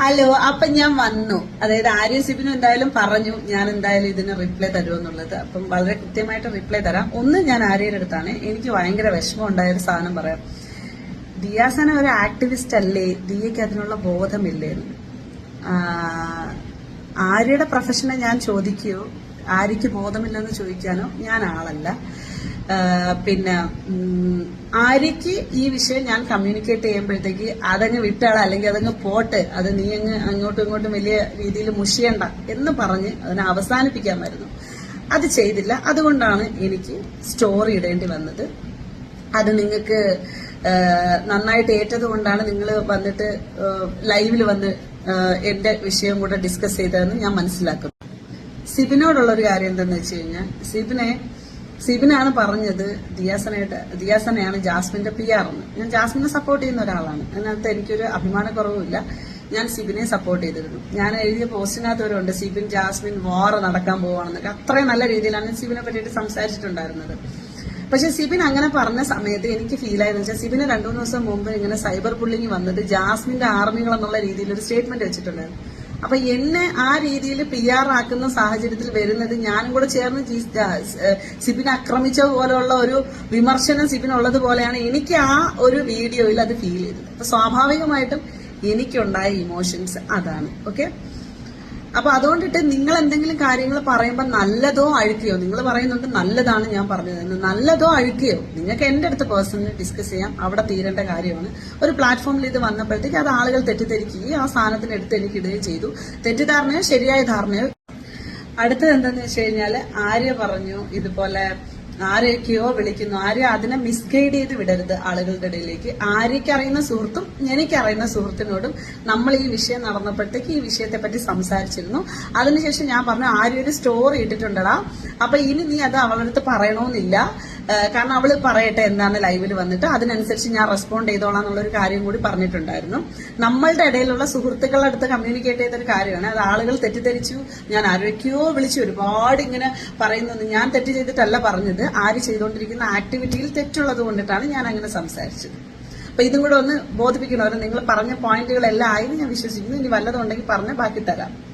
Hello അപ്പൊ ഞാൻ വന്നു. അതായത് ആര്യ സിബിനും എന്തായാലും പറഞ്ഞു ഞാൻ എന്തായാലും ഇതിന് റിപ്ലൈ തരുമെന്നുള്ളത്. അപ്പം വളരെ കൃത്യമായിട്ട് റിപ്ലൈ തരാം. ഒന്ന് ഞാൻ ആര്യയുടെ അടുത്താണ്. എനിക്ക് ഭയങ്കര വിഷമം ഉണ്ടായ ഒരു സാധനം പറയാം. ദിയാസന ഒരു ആക്ടിവിസ്റ്റ് അല്ലേ? ദിയയ്ക്ക് അതിനുള്ള ബോധമില്ലേ? ആര്യയുടെ പ്രൊഫഷനെ ഞാൻ ചോദിക്കുകയോ ആര്യയ്ക്ക് ബോധമില്ലെന്ന് ചോദിക്കാനോ? ഞാൻ ആളല്ല. പിന്നെ ആര്യയ്ക്ക് ഈ വിഷയം ഞാൻ കമ്മ്യൂണിക്കേറ്റ് ചെയ്യുമ്പോഴത്തേക്ക് അതങ്ങ് വിട്ടാള അല്ലെങ്കിൽ അതങ്ങ് പോട്ട് അത് നീ അങ്ങ് അങ്ങോട്ടും ഇങ്ങോട്ടും വലിയ രീതിയിൽ മുഷിയണ്ട എന്ന് പറഞ്ഞ് അതിനെ അവസാനിപ്പിക്കാമായിരുന്നു. അത് ചെയ്തില്ല. അതുകൊണ്ടാണ് എനിക്ക് സ്റ്റോറി ഇടേണ്ടി വന്നത്. അത് നിങ്ങൾക്ക് നന്നായിട്ട് ഏറ്റത് കൊണ്ടാണ് നിങ്ങൾ വന്നിട്ട് ലൈവിൽ വന്ന് എന്റെ വിഷയം കൂടെ ഡിസ്കസ് ചെയ്തതെന്ന് ഞാൻ മനസ്സിലാക്കുന്നു. സിബിനോടുള്ള ഒരു കാര്യം എന്താണെന്ന് വെച്ച് കഴിഞ്ഞാൽ സിബിനെ സിബിനാണ് പറഞ്ഞത് ദിയാസനായിട്ട് ദിയാസനയാണ് ജാസ്മിന്റെ പി ആർ എന്ന്. ഞാൻ ജാസ്മിനെ സപ്പോർട്ട് ചെയ്യുന്ന ഒരാളാണ്. അതിനകത്ത് എനിക്കൊരു അഭിമാനക്കുറവുമില്ല. ഞാൻ സിബിനെ സപ്പോർട്ട് ചെയ്തിരുന്നു. ഞാൻ എഴുതിയ പോസ്റ്റിനകത്ത് വരെ സിബിൻ ജാസ്മിൻ വാർ നടക്കാൻ പോവാണെന്നൊക്കെ അത്രയും നല്ല രീതിയിലാണ് സിബിനെ പറ്റിയിട്ട് സംസാരിച്ചിട്ടുണ്ടായിരുന്നത്. പക്ഷെ സിബിൻ അങ്ങനെ പറഞ്ഞ സമയത്ത് എനിക്ക് ഫീൽ ആയെന്ന് വെച്ചാൽ സിബിന് രണ്ടു മൂന്ന് ദിവസം മുമ്പ് ഇങ്ങനെ സൈബർ പുള്ളിങ് വന്നത് ജാസ്മിന്റെ ആർമികൾ എന്നുള്ള രീതിയിൽ ഒരു സ്റ്റേറ്റ്മെന്റ് വെച്ചിട്ടുണ്ടായിരുന്നു. അപ്പൊ എന്നെ ആ രീതിയിൽ പി ആർ ആക്കുന്ന സാഹചര്യത്തിൽ വരുന്നത് ഞാനും കൂടെ ചേർന്ന് സിബിൻ ആക്രമിച്ച പോലെയുള്ള ഒരു വിമർശനം സിബിനുള്ളത് പോലെയാണ് എനിക്ക് ആ ഒരു വീഡിയോയിൽ അത് ഫീൽ ചെയ്തത്. അപ്പൊ സ്വാഭാവികമായിട്ടും എനിക്കുണ്ടായ ഇമോഷൻസ് അതാണ്. ഓക്കെ അപ്പൊ അതുകൊണ്ടിട്ട് നിങ്ങൾ എന്തെങ്കിലും കാര്യങ്ങൾ പറയുമ്പോൾ നല്ലതോ അഴുക്കിയോ? നിങ്ങൾ പറയുന്നുണ്ട് നല്ലതാണ് ഞാൻ പറഞ്ഞത്. നല്ലതോ അഴുക്കിയോ? നിങ്ങൾക്ക് എന്റെ അടുത്ത് പേഴ്സണലി ഡിസ്കസ് ചെയ്യാം. അവിടെ തീരേണ്ട കാര്യമാണ്. ഒരു പ്ലാറ്റ്ഫോമിൽ ഇത് വന്നപ്പോഴത്തേക്ക് അത് ആളുകൾ തെറ്റിദ്ധരിക്കുകയും ആ സ്ഥാനത്തിന് എടുത്ത് എനിക്ക് ഇടുകയും ചെയ്തു. തെറ്റിദ്ധാരണയോ ശരിയായ ധാരണയോ? അടുത്തത് എന്താന്ന് വെച്ച് കഴിഞ്ഞാൽ ആര്യ പറഞ്ഞു ഇതുപോലെ ആരെയൊക്കെയോ വിളിക്കുന്നു. ആര്യ അതിനെ മിസ്ഗൈഡ് ചെയ്ത് വിടരുത് ആളുകളുടെ ഇടയിലേക്ക്. ആരേക്ക് അറിയുന്ന സുഹൃത്തും എനിക്ക് അറിയുന്ന സുഹൃത്തിനോടും നമ്മൾ ഈ വിഷയം നടന്നപ്പോഴത്തേക്ക് ഈ വിഷയത്തെ പറ്റി സംസാരിച്ചിരുന്നു. അതിനുശേഷം ഞാൻ പറഞ്ഞു ആര്യ ഒരു സ്റ്റോറി ഇട്ടിട്ടുണ്ടടാ. അപ്പൊ ഇനി നീ അത് അവളടുത്ത് പറയണമെന്നില്ല കാരണം അവൾ പറയട്ടെ എന്താണ് ലൈവിൽ വന്നിട്ട്. അതിനനുസരിച്ച് ഞാൻ റെസ്പോണ്ട് ചെയ്തോളാം എന്നുള്ള ഒരു കാര്യം കൂടി പറഞ്ഞിട്ടുണ്ടായിരുന്നു. നമ്മളുടെ ഇടയിലുള്ള സുഹൃത്തുക്കളുടെ അടുത്ത് കമ്മ്യൂണിക്കേറ്റ് ചെയ്തൊരു കാര്യമാണ്. അത് ആളുകൾ തെറ്റിദ്ധരിച്ചു ഞാൻ ആരൊക്കെയോ വിളിച്ചു ഒരുപാട് ഇങ്ങനെ പറയുന്നത് ഞാൻ തെറ്റ് ചെയ്തിട്ടല്ല പറഞ്ഞത്. ആര് ചെയ്തുകൊണ്ടിരിക്കുന്ന ആക്ടിവിറ്റിയിൽ തെറ്റുള്ളത് കൊണ്ടിട്ടാണ് ഞാൻ അങ്ങനെ സംസാരിച്ചത്. അപ്പൊ ഇതും കൂടെ ഒന്ന് ബോധിപ്പിക്കണമല്ലോ നിങ്ങൾ പറഞ്ഞ പോയിന്റുകളെല്ലാം ആയി എന്ന് ഞാൻ വിശ്വസിക്കുന്നു. ഇനി വല്ലതും ഉണ്ടെങ്കിൽ പറഞ്ഞ് ബാക്കി തരാം.